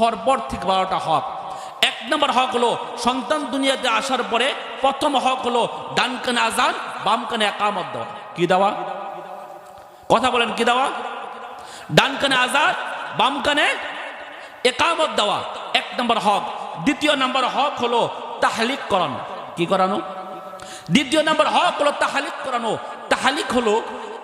হওয়ার পর থেকে বারোটা হক। এক নম্বর হক হলো, সন্তান দুনিয়াতে আসার পরে প্রথম হক হলো, ডান কানে আজান, বাম কানে একামত দেওয়া। কি দেওয়া? কথা বলেন, কি দেওয়া? ডান কানে আজাদ বাম কানে একামত দেওয়া। এক নম্বর হক। দ্বিতীয় নম্বর হক হলো, তাহালিক করানো। কি করানো? দ্বিতীয় নম্বর হক হলো, তাহালিক করানো। তাহালিক হলো,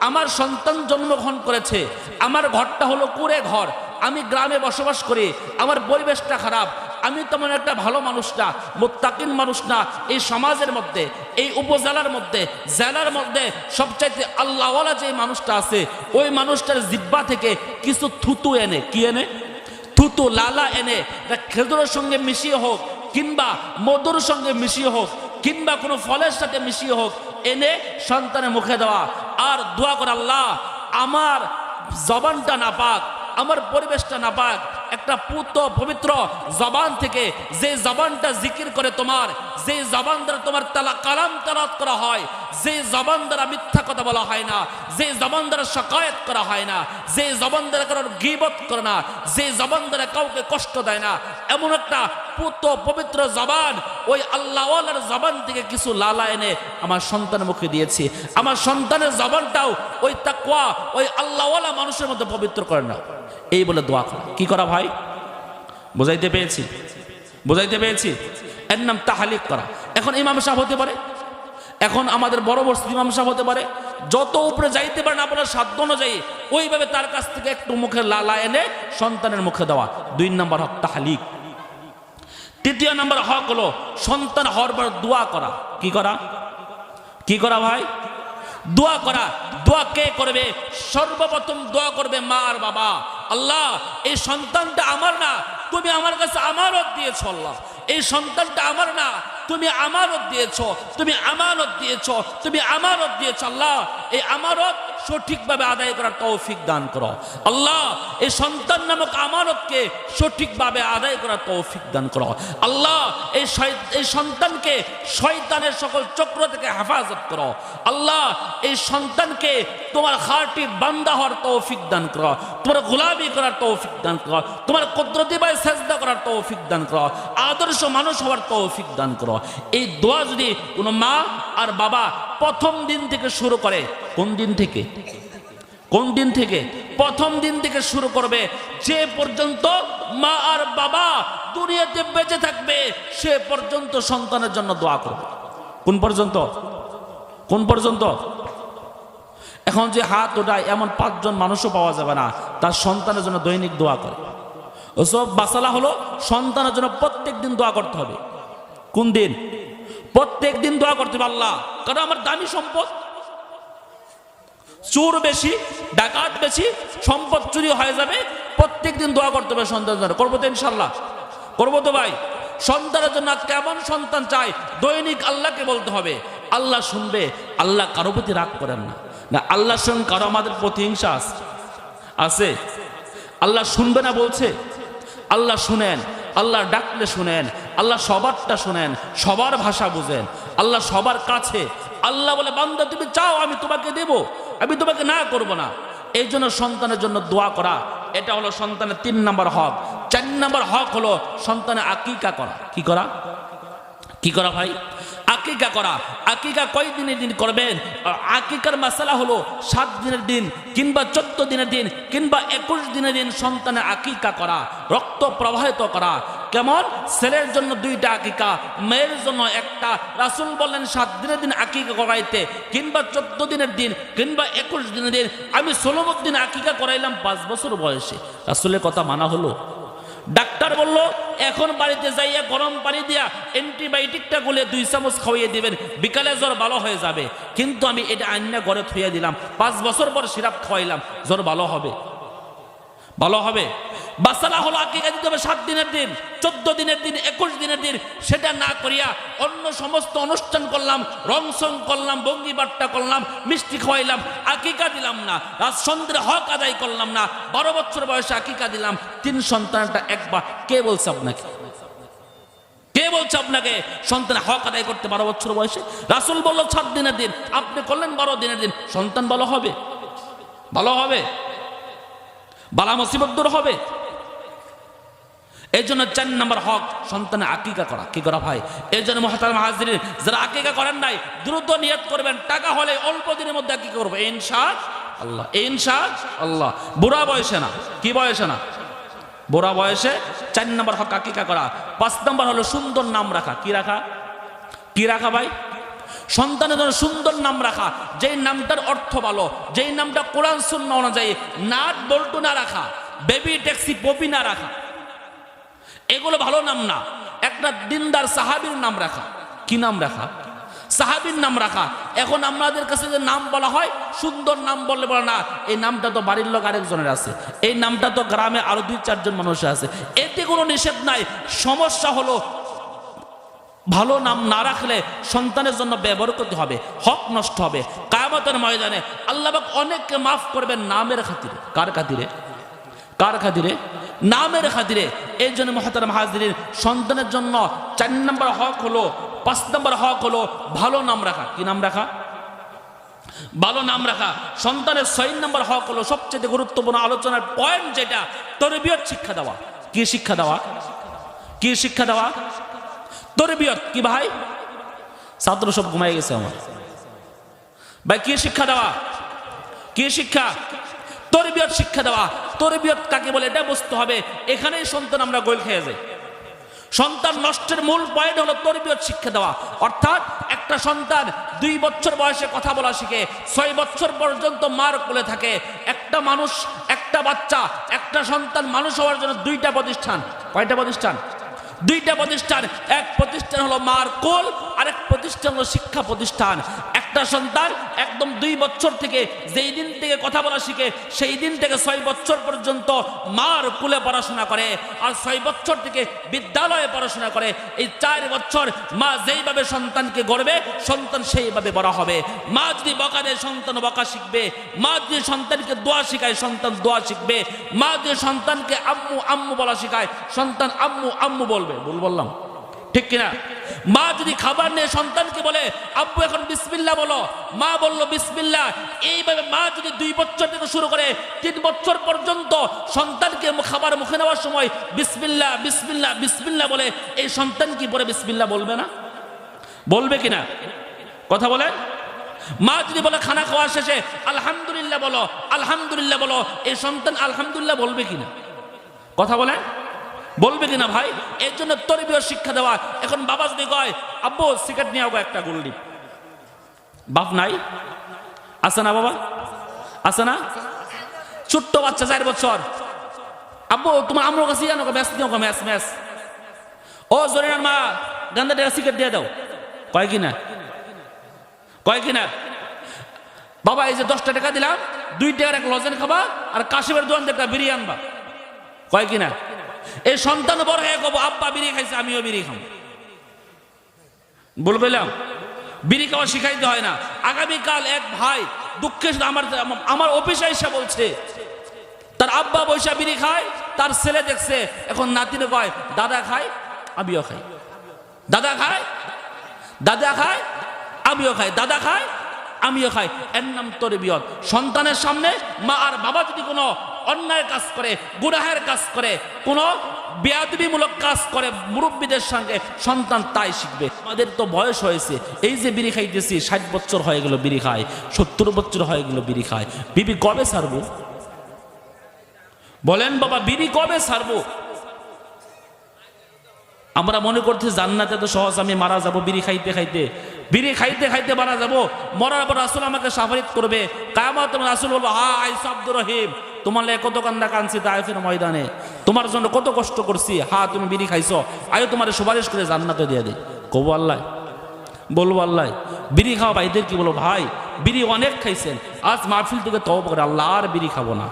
আমার সন্তান জন্মগ্রহণ করেছে, আমার ঘরটা হলো কুড়ে ঘর। আমি গ্রামে বসবাস করি, আমার পরিবেশটা খারাপ, আমি তেমন একটা ভালো মানুষ না, মোত্তাকিন মানুষ না। এই সমাজের মধ্যে, এই উপজেলার মধ্যে, জেলার মধ্যে সবচাইতে আল্লাহওয়ালা যে মানুষটা আছে, ওই মানুষটার জিব্বা থেকে কিছু থুতু এনে, কি এনে? থুতু, লালা এনে খেজুরের সঙ্গে মিশিয়ে হোক, কিংবা মধুর সঙ্গে মিশিয়ে হোক, কিংবা কোনো ফলের সাথে মিশিয়ে হোক, এনে সন্তানের মুখে দেওয়া। আর দোয়া করে আল্লাহ, আমার জবানটা না পাক আমার পরিবেশটা না পাক, একটা পুত পবিত্র জবান থেকে যে জবানটা জিকির করে তোমার, যে জবান দ্বারা তোমার তালা, কালাম তালাত করা হয়, যে জবান দ্বারা মিথ্যা কথা বলা হয় না, যে জবান দ্বারা শকায়ত করা হয় না, যে জবান দ্বারা কারোর গিবত করে না, যে জবান দ্বারা কাউকে কষ্ট দেয় না, এমন একটা পুত পবিত্র জবান ওই আল্লাহওয়ালার জবান থেকে কিছু লালা এনে আমার সন্তান মুখে দিয়েছি। আমার সন্তানের জবানটাও ওই তাকওয়া, ওই আল্লাহওয়ালা মানুষের মধ্যে পবিত্র করে না। এই বলে দোয়া করা। কি করা ভাই? বোঝাইতে পেরেছি বোঝাইতে পেরেছি এর নাম তাহালিক করা। এখন ইমাম সাহেব হতে পারে। এখন আমাদের বড় বড় ইমাম সাহেব হতে পারে। যত উপরে যাইতে পারেন আপনার সাধ্য অনুযায়ী, ওইভাবে তার কাছ থেকে একটু মুখে লালা এনে সন্তানের মুখে দেওয়া। দুই নম্বর হক তাহালিক। তৃতীয় নম্বর হক হলো সন্তান হওয়ার পর দোয়া করা। কি করা? কি করা ভাই? দোয়া করা। দোয়া কে করবে? সর্বপ্রথম দোয়া করবে মা আর বাবা। আল্লাহ, এই সন্তানটা আমার না। তুমি আমার কাছে আমারত দিয়েছ আল্লাহ। এই সন্তানটা আমার না। তুমি আমানত দিয়েছ, তুমি আমানত দিয়েছ, তুমি আমানত দিয়েছ, আল্লাহ, এই আমানত সঠিকভাবে আদায় করার তৌফিক দান করো। আল্লাহ, এই সন্তান নামক আমানতকে সঠিকভাবে আদায় করার তৌফিক দান করো। আল্লাহ, এই এই সন্তানকে শয়তানের সকল চক্র থেকে হেফাজত করো। আল্লাহ, এই সন্তানকে তোমার খাটি বান্দা হওয়ার তৌফিক দান করো। তোমার গোলামি করার তৌফিক দান করো। তোমার কুদরতি বাই সেজদা করার তৌফিক দান করো। আদর্শ মানুষ হওয়ার তৌফিক দান করো। এই দোয়া যদি কোনো মা আর বাবা প্রথম দিন থেকে শুরু করে, কোন দিন থেকে? কোন দিন থেকে? প্রথম দিন থেকে শুরু করবে, যে পর্যন্ত মা আর বাবা দুনিয়াতে বেঁচে থাকবে, সে পর্যন্ত সন্তানের জন্য দোয়া করবে। কোন পর্যন্ত? কোন পর্যন্ত? এখন যে হাত ওঠায় এমন পাঁচজন মানুষও পাওয়া যাবে না, তার সন্তানের জন্য দৈনিক দোয়া করে। ওসব বাসালা হলো সন্তানের জন্য প্রত্যেক দিন দোয়া করতে হবে। কোন দিন? প্রত্যেক দিন দোয়া করতে আল্লাহ। কারণ আমার দামি সম্পদ। চোর বেশি, ডাকাত বেশি, সম্পদ চুরি হয়ে যাবে। প্রত্যেক দিন দোয়া করতে হবে সন্তানের জন্য। করব তো ইনশাল্লাহ করব তো ভাই। সন্তানের জন্য কেমন সন্তান চাই, দৈনিক আল্লাহকে বলতে হবে, আল্লাহ শুনবে, আল্লাহ কারও প্রতি রাগ করেন না। না আল্লাহ সঙ্গে কারও আমাদের প্রতিহিংসা আছে। আছে। আল্লাহ শুনবে না বলছে। আল্লাহ শুনেন, আল্লাহ ডাকলে শুনেন আল্লাহ সবারটা শোনেন, সবার ভাষা বুঝেন, আল্লাহ সবার কাছে, আল্লাহ বলে, বান্দা, তুমি চাও আমি তোমাকে দেব, আমি তোমাকে না করব না। এই জন্য সন্তানের জন্য দোয়া করা, এটা হলো সন্তানের তিন নম্বর হক। চার নম্বর হক হলো সন্তানের আকিকা করা। কি করা? কি করা ভাই? আকিকা করা। আকিকা কয় দিনের দিন করবেন? আকিকার মাসালা হলো সাত দিনের দিন কিংবা চোদ্দ দিনের দিন কিংবা একুশ দিনের দিন সন্তানের আকিকা করা, রক্ত প্রবাহিত করা কেমন ছেলের জন্য দুইটা আকিকা, মেয়ের জন্য একটা। রাসুল বললেন, সাত দিনের দিন আকিকা করাইতে, কিংবা চোদ্দ দিনের দিন, কিংবা একুশ দিনের দিন। আমি ষোলো দিন আকিকা করাইলাম পাঁচ বছর বয়সে। রাসুলের কথা মানা হলো। ডাক্তার বলল, এখন বাড়িতে যাইয়া গরম পানি দিয়া অ্যান্টিবায়োটিকটা গুলে দুই চামচ খাওয়িয়ে দিবেন, বিকালে জ্বর ভালো হয়ে যাবে। কিন্তু আমি এটা আইনা ঘরে থুয়ে দিলাম। পাঁচ বছর পর সিরাপ খাওয়াইলাম, জ্বর ভালো হবে। ভালো হবে? বাসালা হলো আকিকা দিতে হবে সাত দিনের দিন, চোদ্দ দিনের দিন, একুশ দিনের দিন, সেটা না করিয়া অন্য সমস্ত অনুষ্ঠান করলাম রংসং করলাম, বঙ্গি বাট্টা করলাম, মিষ্টি খাওয়াইলাম, আকিকা দিলাম না রাজচন্দ্রের হক আদায় করলাম না, বারো বছর বয়সে আকিকা দিলাম, তিন সন্তানটা একবার, কে বলছে আপনাকে? কে বলছে আপনাকে? সন্তান হক আদায় করতে বারো বছর বয়সে? রাসুল বলল, সাত দিনের দিন, আপনি করলেন বারো দিনের দিন, সন্তান ভালো হবে? ভালো হবে? বালা মুসিবত দূর হবে? এই জন্য চার নম্বর হক সন্তানের আকিকা করা। কি করা ভাই? এই জন্য মহাতার যারা আকিকা করেন নাই, দ্রুত নিয়ত করবেন। টাকা হলে অল্প দিনের মধ্যে আকিকা করব। ইনশা আল্লাহ। ইনশা আল্লাহ। বুড়া বয়সে না। কি বয়সে না? বুড়া বয়সে চার নম্বর হক আকিকা করা। পাঁচ নম্বর হলো সুন্দর নাম রাখা। কি রাখা? কি রাখা ভাই? সন্তানের জন্য সুন্দর নাম রাখা। যেই নামটার অর্থ ভালো, যেই নামটা কোরআন শূন্য অনুযায়ী নাট বল্টু না রাখা, বেবি ট্যাক্সি পপি না রাখা। এগুলো ভালো নাম না। একটা দিনদার সাহাবির নাম রাখা। কি নাম রাখা? সাহাবির নাম রাখা। এখন আমাদের কাছে যে নাম বলা হয়, সুন্দর নাম বললে বলে না, এই নামটা তো বাড়ির লোক আরেকজনের আছে। এই নামটা তো গ্রামে আরও দুই, চারজন মানুষ আছে। এতে কোনো নিষেধ নাই। সমস্যা হলো, ভালো নাম না রাখলে সন্তানের জন্য ব্যবহার করতে হবে, হক নষ্ট হবে। কায়ামতের ময়দানে আল্লাহ অনেককে মাফ করবেন নামের খাতিরে। কার খাতিরে? কার খাতিরে? নামের খাতিরে, এই জন্য মহাতারাম হাজিরের সন্তানের জন্য চার নম্বর হক হলো, পাঁচ নম্বর হক হলো ভালো নাম রাখা। কি নাম রাখা? ভালো নাম রাখা। সন্তানের ছয় নম্বর হক হলো সবচেয়ে গুরুত্বপূর্ণ আলোচনার পয়েন্ট যেটা, তরবিয়ত শিক্ষা দেওয়া। কি শিক্ষা দেওয়া? কি শিক্ষা দেওয়া? তরবিয়ত কি ভাই? ছাত্র সব ঘুমাই গেছে আমার। ভাই, কি শিক্ষা দেওয়া? কি শিক্ষা? তরবিয়ত শিক্ষা দেওয়া। তরবিয়ত কাকে বলে এটা বুঝতে হবে। এখানেই সন্তান আমরা গোল খেয়ে যাই। সন্তান নষ্টের মূল পয়েন্ট হলো তরবিয়ত শিক্ষা দেওয়া। অর্থাৎ একটা সন্তান দুই বছর বয়সে কথা বলা শিখে, ছয় বছর পর্যন্ত মার কোলে থাকে। একটা মানুষ, একটা বাচ্চা, একটা সন্তান মানুষ হওয়ার জন্য দুইটা প্রতিষ্ঠান। কয়টা প্রতিষ্ঠান? দুইটা প্রতিষ্ঠান। এক প্রতিষ্ঠান হলো মার কোল আর এক প্রতিষ্ঠান হলো শিক্ষা প্রতিষ্ঠান। একটা সন্তান একদম দুই বছর থেকে যেই দিন থেকে কথা বলা শিখে, সেই দিন থেকে ছয় বছর পর্যন্ত মার কুলে পড়াশোনা করে আর ছয় বছর থেকে বিদ্যালয়ে পড়াশোনা করে। এই চার বছর মা যেইভাবে সন্তানকে গড়বে, সন্তান সেইভাবে বড় হবে। মা যদি বকা দেয় সন্তান বকা শিখবে। মা যদি সন্তানকে দোয়া শিখায়, সন্তান দোয়া শিখবে। মা যদি সন্তানকে আম্মু আম্মু বলা শিখায়, সন্তান আম্মু আম্মু বলবে। ভুল বললাম। ঠিক কিনা? মা যদি খাবার নিয়ে সন্তানকে বলে, আব্বু, এখন বিসমিল্লা বলো। মা বলল বিসমিল্লা এইভাবে মা যদি দুই বছর থেকে শুরু করে তিন বছর পর্যন্ত সন্তানকে খাবার মুখে নেওয়ার সময় বিসমিল্লা বিসমিল্লা বিসমিল্লা বলে, এই সন্তান কি পরে বিসমিল্লা বলবে না? বলবে কিনা? কথা বলে মা যদি বলে, খানা খাওয়া শেষে আলহামদুলিল্লাহ বলো আলহামদুলিল্লাহ বলো। এই সন্তান আলহামদুলিল্লাহ বলবে কিনা? কথা বলেন। বলবে কিনা ভাই? এর জন্য তরবীয় শিক্ষা দেওয়া। এখন বাবা যদি কয়, আব্বু, সিগারেট নিয়ে আগে একটা গুল্লি। বাপ নাই? আছে না বাবা? আছে না? ছোট্ট বাচ্চা, চার বছর। আব্বু তোমার আমার কাছে জানো ম্যাচ দিও ম্যাচ ম্যাচ। ও জরিনার মা গান্ধা টাকা সিগারেট দিয়ে দাও। কয় কিনা? কয় কিনা? বাবা, এই যে দশটা টাকা দিলাম, দুই টাকার এক লজেন খাবা, আর কাশিমের দোকান থেকে বিরিয়ানি আনবা। কয় কিনা? এই সন্তান বড় হয়ে কব আব্বা বিড়ি খাইছে, আমিও বিড়ি খাম বল পেলাম বিড়ি খাওয়া শিখাইতে হয় না। আগামীকাল এক ভাই দুঃখে আমার আমার অফিসে এসে বলছে, তার আব্বা বৈশা বিড়ি খায়, তার ছেলে দেখছে, এখন নাতিনে কয়, দাদা খায়, আমিও খাই। দাদা খায়? দাদা খায়, আমিও খাই। দাদা খায়, আমিও খাই। এর নাম তরবিয়ত। সন্তানের সামনে মা আর বাবা যদি কোনো অন্যায় কাজ করে, গুনাহের কাজ করে, কোনো বেয়াদবিমূলক কাজ করে মুরব্বীদের সঙ্গে সন্তান তাই শিখবে। আমাদের তো বয়স হয়েছে, এই যে বিড়ি খাইতেছি, ষাট বছর হয়ে গেল বিড়ি খায়, সত্তর বছর হয়ে গেল বিড়ি খায়। বিবি কবে ছাড়বো? বলেন বাবা বিড়ি কবে ছাড়বো? আমরা মনে করছি জান্নাতে তো সহজ, আমি মারা যাব বিড়ি খাইতে খাইতে। বিড়ি খাইতে খাইতে মারা যাব, মরার পর রাসুল আমাকে সাফারিত করবে। কায়ামত রাসুল বলব হা আই আব্দুর রহিম। তোমার কত কান্দা কানছি তাইফের ময়দানে। তোমার জন্য কত কষ্ট করছি, হা, তুমি বিড়ি খাইছো, আয়ো তোমার সুপারিশ করে জান্নাতে দিয়ে দে কবু আল্লাহ, বলব আল্লাহ, বিড়ি খাওয়া ভাইদের কি বলো ভাই, বিড়ি অনেক খাইছেন, আজ মাহফিল থেকে তব করে আল্লাহ আর বিড়ি খাব না,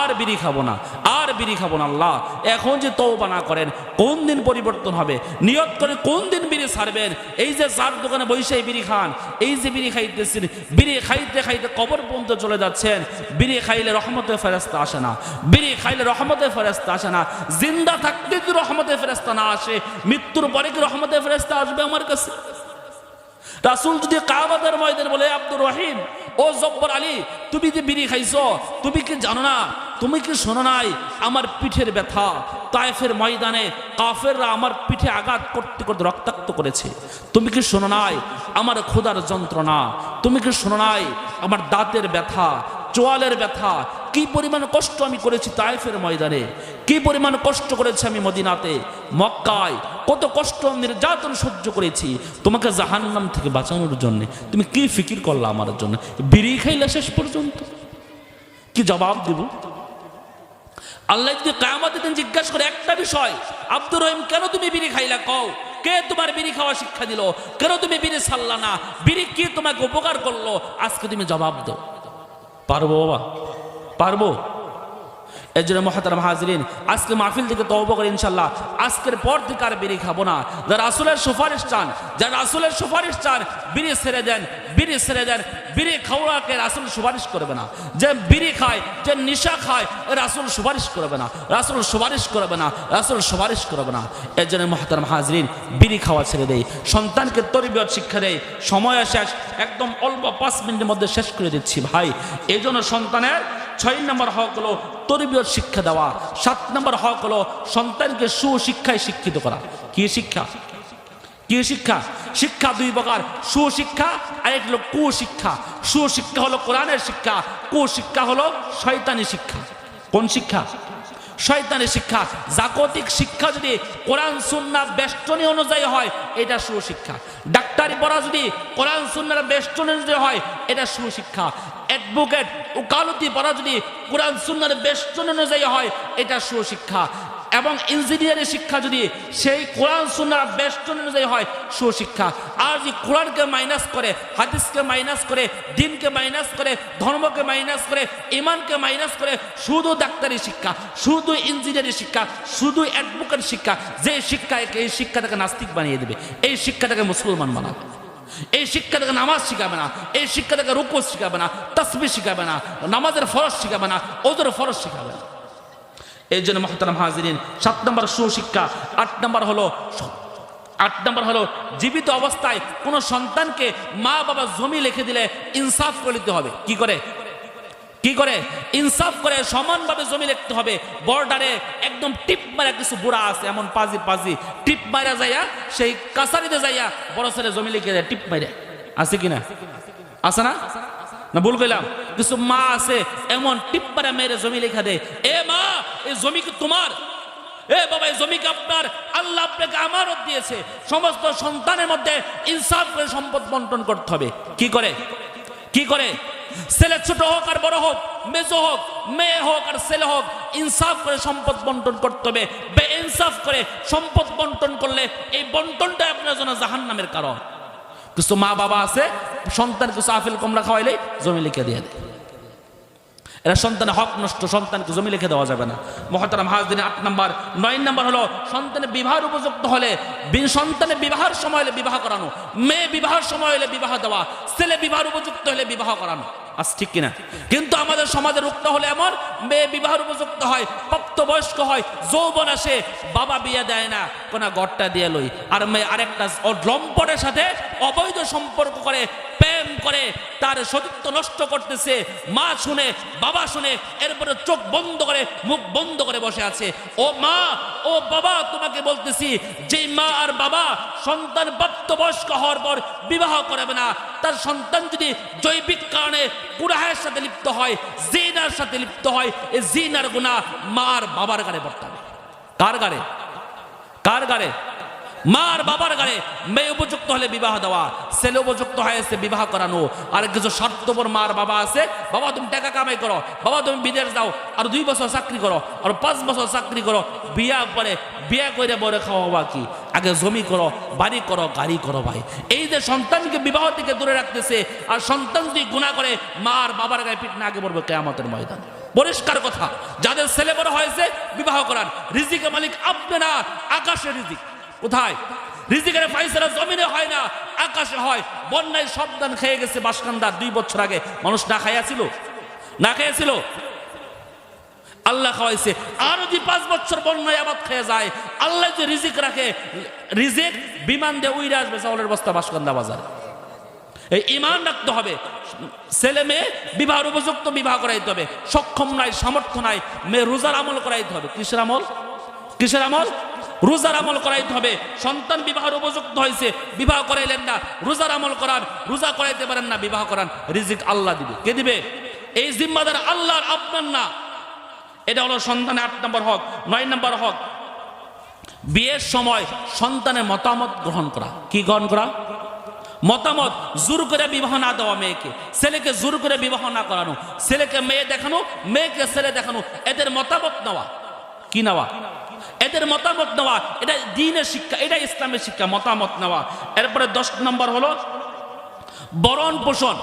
আর বিড়ি খাব না, আর বিড়ি খাব না, আল্লাহ। এখন যে তওবা না করেন, কোন দিন পরিবর্তন হবে? নিয়ত করে কোন দিন বিড়ি ছাড়বেন? এই যে চার দোকানে বসে বিড়ি খান, এই যে বিড়ি খাইতেছেন, বিড়ি খাইতে খাইতে কবর পর্যন্ত চলে যাচ্ছেন, বিড়ি খাইলে রহমতে ফেরাস্তা আসে না, বিড়ি খাইলে রহমতে ফেরাস্তা আসে না, জিন্দা থাকতে যদি রহমতে ফেরাস্তা না আসে, মৃত্যুর পরে কি রহমতে ফেরাস্তা আসবে আমার কাছে? রাসুল যদি কাবাদের ময়দান বলে, আব্দুর রহিম, ও জব্বর আলী, তুমি যে বিড়ি খাইছো, তুমি কি জানো না তুমি কি শোনো নাই? আমার পিঠের ব্যথা। তায়েফের ময়দানে কাফেররা আমার পিঠে আঘাত করতে করতে রক্তাক্ত করেছে। তুমি কি শোনো নাই? আমার ক্ষুধার যন্ত্রণা। তুমি কি শোনো নাই? আমার দাঁতের ব্যথা, চোয়ালের ব্যথা। কি পরিমাণ কষ্ট আমি করেছি তায়েফের ময়দানে? কি পরিমাণ কষ্ট করেছি আমি মদিনাতে, মক্কায়? কত কষ্ট নির্যাতন সহ্য করেছি। তোমাকে জাহান্নাম থেকে বাঁচানোর জন্য তুমি কি ফিকির করলা আমার জন্য? বিড়ি খাইলে শেষ পর্যন্ত। কি জবাব দেব? আল্লাহ যদি কায়ামতের দিন জিজ্ঞাসা করে একটা বিষয়, আব্দুর রহিম, কেন তুমি বিড়ি খাইলা? কও, কে তোমার বিড়ি খাওয়া শিক্ষা দিল? কেন তুমি বিড়ি ছাড়লা না? বিড়ি কি তোমাকে উপকার করল? আজকে তুমি জবাব দাও। পারব বাবা? পারব? এর জন্য মহাতারাম হাজরিন আজকে মাহফিল থেকে তওবা করে ইনশাল্লাহ আজকের পর থেকে আর বিড়ি খাব না। যারা রাসুলের সুপারিশ চান, যারা রাসুলের সুপারিশ চান, বিড়ি ছেড়ে দেন, বিড়ি ছেড়ে দেন, বিড়ি খাওয়াকে রাসুল সুপারিশ করবে না। যে বিড়ি খায়, যে নিশা খায় রাসুল সুপারিশ করবে না। রাসুল সুপারিশ করবে না, রাসুল সুপারিশ করবে না। এর জন্য মহাতারাম হাজরিন বিড়ি খাওয়া ছেড়ে দেয় সন্তানকে তরিবিয়ত শিক্ষা দেয় সময় শেষ, একদম অল্প পাঁচ মিনিটের মধ্যে শেষ করে দিচ্ছি ভাই। এই জন্য সন্তানের ছয় নম্বর হক হলো তরবিয়ত শিক্ষা দেওয়া। সাত নম্বর হক হলো সন্তানকে সুশিক্ষায় শিক্ষিত করা। কি শিক্ষা? কি শিক্ষা? শিক্ষা দুই প্রকার। সুশিক্ষা আর এক হলো কুশিক্ষা। সুশিক্ষা হলো কোরআনের শিক্ষা। কুশিক্ষা হলো শয়তানি শিক্ষা। কোন শিক্ষা? শয়তানি শিক্ষা জাগতিক শিক্ষা যদি কোরআন সুন্নার বেষ্টনী অনুযায়ী হয়, এটা সুশিক্ষা। ডাক্তারি পড়া যদি কোরআন সুন্নার বেষ্টনী অনুযায়ী হয়, এটা সুশিক্ষা। অ্যাডভোকেট উকালতি পড়া যদি কোরআন সুন্নার বেষ্টনী অনুযায়ী হয়, এটা সুশিক্ষা। এবং ইঞ্জিনিয়ারিং শিক্ষা যদি সেই কোরআন সুন্নার বেষ্টন অনুযায়ী হয়, সুশিক্ষা। আর যদি কোরআনকে মাইনাস করে, হাদিসকে মাইনাস করে, দিনকে মাইনাস করে, ধর্মকে মাইনাস করে, ইমানকে মাইনাস করে, শুধু ডাক্তারি শিক্ষা, শুধু ইঞ্জিনিয়ারিং শিক্ষা, শুধু অ্যাডভোকেট শিক্ষা, যে শিক্ষা এই শিক্ষাটাকে নাস্তিক বানিয়ে দেবে। এই শিক্ষাটাকে মুসলমান বানাবে। এই শিক্ষাটাকে নামাজ শিখাবে না। এই শিক্ষাটাকে রুকু শিখাবে না, তসবি শিখাবে না, নামাজের ফরজ শিখাবে না, ওদের ফরজ শিখাবে না। এই জন্য মহতারাম হাজিরিন, সাত নম্বর সুশিক্ষা, আট নম্বর হলো আট নম্বর হলো জীবিত অবস্থায় কোনো সন্তানকে মা বাবা জমি লিখে দিলে ইনসাফ করে দিতে হবে। কি করে? কি করে? ইনসাফ করে সমানভাবে জমি লিখতে হবে। বর্ডারে একদম টিপ মারা কিছু বুড়া আছে, এমন পাজি পাজি, টিপ মারা যাইয়া সেই কাছারিতে যাইয়া বড় ছেলে জমি লিখে দেয়, টিপ মারে আছে কিনা আছে না? না, ভুল কইলাম। কিছু মা আছে, এমন টিপ মারা মেরে জমি লেখা দেয় এ মা, এই জমি কি তোমার? এ বাবা, এই জমিকে আপনার? আল্লাহ আপনাকে আমারত দিয়েছে। সমস্ত সন্তানের মধ্যে ইনসাফ করে সম্পদ বন্টন করতে হবে। কি করে? কি করে? ছেলে ছোট হোক আর বড় হোক, মেজো হোক, মেয়ে হোক আর ছেলে হোক, ইনসাফ করে সম্পদ বন্টন করতে হবে। বে ইনসাফ করে সম্পদ বন্টন করলে এই বন্টনটা আপনার জন্য জাহান নামের কারণ। কিছু মা বাবা আছে সন্তান কিছু আফেল কমলা খাওয়াইলে জমি লিখে দিয়ে দেয়। এরা সন্তানের হক নষ্ট, সন্তানকে জমি লিখে দেওয়া যাবে না। মহাতারাম হাজদিনে আট নম্বর, নয় নম্বর হলো সন্তানের বিবাহের উপযুক্ত হলে সন্তানের বিবাহের সময় হলে বিবাহ করানো, মেয়ে বিবাহের সময় হলে বিবাহ দেওয়া, ছেলে বিবাহের উপযুক্ত হলে বিবাহ করানো। আজ ঠিক কিনা? কিন্তু আমাদের সমাজের উক্ত হলে এমন, মেয়ে বিবাহের উপযুক্ত হয়, প্রাপ্তবয়স্ক হয়, যৌবন আসে, বাবা বিয়ে দেয় না, কোনা গড়টা দিয়ে লই। আর মেয়ে আরেকটা লম্পটের সাথে অবৈধ সম্পর্ক করে প্রেম করে, তার সতীত্ব নষ্ট করতেছে। মা শুনে, বাবা শুনে, এরপরে চোখ বন্ধ করে, মুখ বন্ধ করে বসে আছে। ও মা, ও বাবা, তোমাকে বলতেছি যে মা আর বাবা সন্তান প্রাপ্তবয়স্ক হওয়ার পর বিবাহ করাবে না, তার সন্তান যদি জৈবিক কারণে কুড়াহের সাথে লিপ্ত হয়, জিনার সাথে লিপ্ত হয়, এই জিনার গুণা মা আর বাবার গাড়ে বর্তাবে। কার গাড়ে কার গাড়ে মার বাবার গাড়ে মেয়ে উপযুক্ত হলে বিবাহ দেওয়া, ছেলে উপযুক্ত হয়েছে বিবাহ করানো, আর কিছু স্বার্থপর মার বাবা আছে, বাবা তুমি টাকা কামাই করো, বাবা তুমি বিদেশ যাও, আর দুই বছর চাকরি করো, আর পাঁচ বছর চাকরি করো, বিয়া করে বিয়া করে বড় খাওয়া কি? আগে জমি করো, বাড়ি করো, গাড়ি করো ভাই। এই যে সন্তানকে বিবাহ থেকে দূরে রাখতেছে, আর সন্তান যদি গুণা করে, মার বাবার গায়ে পিঠ না আগে পড়বে কেয়ামতের ময়দান। পরিষ্কার কথা, যাদের ছেলে বড় হয়েছে, বিবাহ করান রিজিকের মালিক আপনি না আকাশের রিজিক। কোথায়? রিজিকের হয় না, আকাশে হয়। বন্যায় খেয়ে গেছে দুই বছর আগে। মানুষ না খাইয়াছিল? না খাইয়াছিল আল্লাহ যদি পাঁচ বছর খেয়ে যায়, আল্লাহ যে রিজিক রাখে, রিজিক বিমান দিয়ে আসবে বস্তা বাসকান্দা বাজারে। এই ইমান রাখতে হবে। ছেলে মেয়ে বিবাহের উপযুক্ত বিবাহ করাইতে হবে। সক্ষম নাই, সামর্থ্য নাই, মেয়ে রোজার আমল করাইতে হবে। কিসের আমল? কিসের আমল? রোজার আমল করাইতে হবে। সন্তান বিবাহের উপযুক্ত হয়েছে, বিবাহ করাইলেন না। রোজার আমল করান, রোজা করাইতে পারেন না, বিবাহ করান। রিজিক আল্লাহ দিবে। কে দিবে? এই জিম্মাদার আল্লাহর আপনার না। এটা হলো সন্তানের আট নম্বর হক, নয় নম্বর হক। বিয়ের সময় সন্তানের মতামত গ্রহণ করা। কি গ্রহণ করা? মতামত, জোর করে বিবাহ না দেওয়া মেয়েকে। ছেলেকে জোর করে বিবাহ না করানো। ছেলেকে মেয়ে দেখানো, মেয়েকে ছেলে দেখানো। এদের মতামত নেওয়া। কি নেওয়া? এদের মতামত নেওয়া। এটা দিনের শিক্ষা, এটা ইসলামের শিক্ষা, মতামত নেওয়া। এরপরে দশ নম্বর হলো বরণ পোষণ।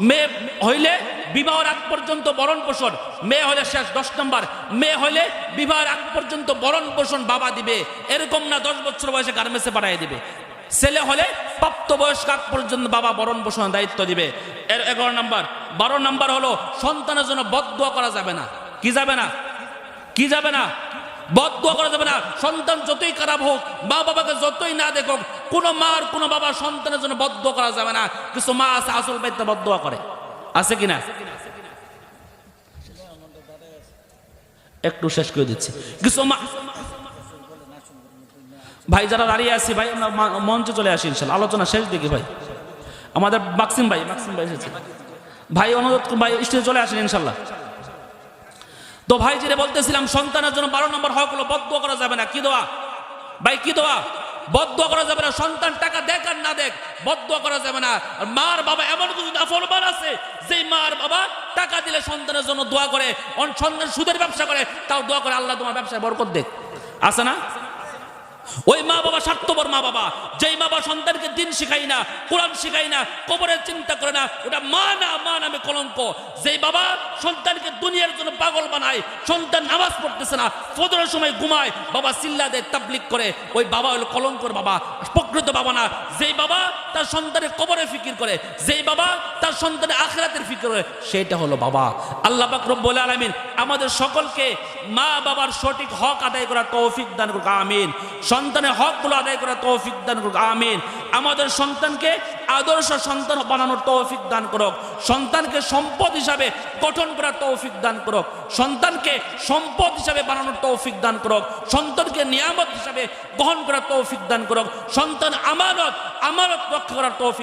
মেয়ে হইলে বিবাহের আগ পর্যন্ত বরণ পোষণ। মেয়ে হলে শেষ, দশ নম্বর। মেয়ে হইলে বিবাহের আগ পর্যন্ত বরণ পোষণ বাবা দিবে। এরকম না দশ বছর বয়সে গার্মেন্টসে পাঠিয়ে দিবে। ছেলে হলে প্রাপ্ত বয়স্ক আগ পর্যন্ত বাবা বরণ পোষণের দায়িত্ব দিবে। এর এগারো নম্বর। বারো নম্বর হলো সন্তানের জন্য বদুয়া করা যাবে না। কি যাবে না? কি যাবে না? বদুয়া করা যাবে না। সন্তান যতই খারাপ হোক, মা বাবাকে যতই না দেখুক, কোনো মার, কোনো বাবা সন্তানের জন্য বদুয়া করা যাবে না। কিছু মা আছে, আসল বাড়িতে বদুয়া করে। আছে কিনা? একটু শেষ করে দিচ্ছি। কিছু মা ভাই, যারা দাঁড়িয়ে আছি, ভাই, আমরা মঞ্চে চলে আসি ইনশাল্লাহ। আলোচনা শেষ দিকে ভাই। আমাদের মাকসিম ভাই মাকসিম ভাই এসেছে। ভাই, অনুরোধ ভাই স্টেজে চলে আসেন ইনশাল্লাহ। তো ভাই যেটা বলতেছিলাম, সন্তানের জন্য বারো নম্বর হক হলো বদ্ধ করা যাবে না। কি দোয়া? ভাই, কি দোয়া? বদ্ধ করা যাবে না। সন্তান টাকা দেখ আর না দেখ বদ্ধ করা যাবে না। আর মার বাবা এমন কিছু নাফরমান আছে যে মার বাবা টাকা দিলে সন্তানের জন্য দোয়া করে, অন সন্তান সুদের ব্যবসা করে, তাও দোয়া করে আল্লাহ তোমার ব্যবসায় বরকত দেখ। আছে না? ওই মা বাবা স্বার্থপর মা বাবা। যেই মা বাবা সন্তানকে দিন শিখাই না, কোরআন শিখাই না, কবরের চিন্তা করে না, ওটা মা না, মা নামে কলঙ্ক। যেই বাবা সন্তানকে দুনিয়ার জন্য পাগল বানায়, সন্তান নামাজ পড়তেছে না, ফজরের সময় ঘুমায়, বাবা চিল্লা দেয় তাবলিক করে, ওই বাবা হলো কলঙ্কর বাবা, প্রকৃত বাবা না। যেই বাবা তার সন্তানের কবরে ফিকির করে, যেই বাবা তার সন্তানের আখরাতের ফিকির করে, সেটা হলো বাবা। আল্লাহ পাক রব্বুল আলামিন আমাদের সকলকে মা বাবার সঠিক হক আদায় করার তৌফিক দান করুক, আমিন। সন্তানের হকগুলো আদায় করার তৌফিক দান করুক, আমিন। আমাদের সন্তানকে আদর্শ সন্তান বানানোর তৌফিক দান করুক, সন্তানকে সম্পদ হিসাবে গঠন করার তৌফিক দান করুক, সন্তানকে সম্পদ হিসাবে বানানোর তৌফিক দান করুক, সন্তানকে নিয়ামত হিসাবে গ্রহণ করার তৌফিক দান করুক, সন্তান আমানত আমানত রক্ষা করার তৌফিক